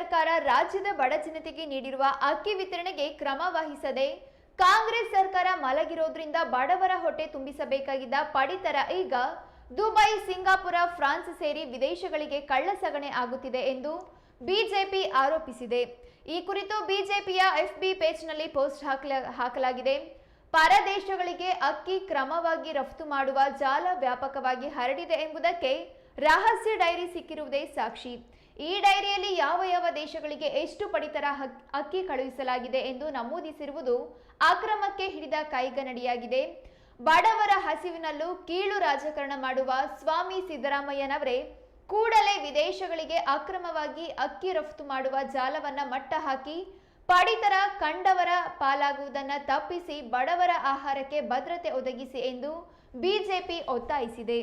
ಸರ್ಕಾರ ರಾಜ್ಯದ ಬಡ ಜನತೆಗೆ ನೀಡಿರುವ ಅಕ್ಕಿ ವಿತರಣೆಗೆ ಕ್ರಮ ವಹಿಸದೆ ಕಾಂಗ್ರೆಸ್ ಸರ್ಕಾರ ಮಲಗಿರೋದ್ರಿಂದ ಬಡವರ ಹೊಟ್ಟೆ ತುಂಬಿಸಬೇಕಾಗಿದ್ದ ಪಡಿತರ ಈಗ ದುಬೈ, ಸಿಂಗಾಪುರ, ಫ್ರಾನ್ಸ್ ಸೇರಿ ವಿದೇಶಗಳಿಗೆ ಕಳ್ಳಸಗಣೆ ಆಗುತ್ತಿದೆ ಎಂದು ಬಿಜೆಪಿ ಆರೋಪಿಸಿದೆ. ಈ ಕುರಿತು ಬಿಜೆಪಿಯ ಎಫ್ಬಿ ಪೇಜ್ನಲ್ಲಿ ಪೋಸ್ಟ್ ಹಾಕಲ, ಹಾಕಲಾಗಿದೆ. ಪರದೇಶಗಳಿಗೆ ಅಕ್ಕಿ ಕ್ರಮವಾಗಿ ರಫ್ತು ಮಾಡುವ ಜಾಲ ವ್ಯಾಪಕವಾಗಿ ಹರಡಿದೆ ಎಂಬುದಕ್ಕೆ ರಹಸ್ಯ ಡೈರಿ ಸಿಕ್ಕಿರುವುದೇ ಸಾಕ್ಷಿ. ಈ ಡೈರಿಯಲ್ಲಿ ಯಾವ ಯಾವ ದೇಶಗಳಿಗೆ ಎಷ್ಟು ಪಡಿತರ ಅಕ್ಕಿ ಕಳುಹಿಸಲಾಗಿದೆ ಎಂದು ನಮೂದಿಸಿರುವುದು ಅಕ್ರಮಕ್ಕೆ ಹಿಡಿದ ಕೈಗನ್ನಡಿಯಾಗಿದೆ ಬಡವರ ಹಸಿವಿನಲ್ಲೂ ಕೀಳು ರಾಜಕಾರಣ ಮಾಡುವ ಸ್ವಾಮಿ ಸಿದ್ದರಾಮಯ್ಯನವರೇ, ಕೂಡಲೇ ವಿದೇಶಗಳಿಗೆ ಅಕ್ರಮವಾಗಿ ಅಕ್ಕಿ ರಫ್ತು ಮಾಡುವ ಜಾಲವನ್ನ ಮಟ್ಟ ಹಾಕಿ ಪಡಿತರ ಕಂಡವರ ಪಾಲಾಗುವುದನ್ನು ತಪ್ಪಿಸಿ ಬಡವರ ಆಹಾರಕ್ಕೆ ಭದ್ರತೆ ಒದಗಿಸಿ ಎಂದು ಬಿಜೆಪಿ ಒತ್ತಾಯಿಸಿದೆ.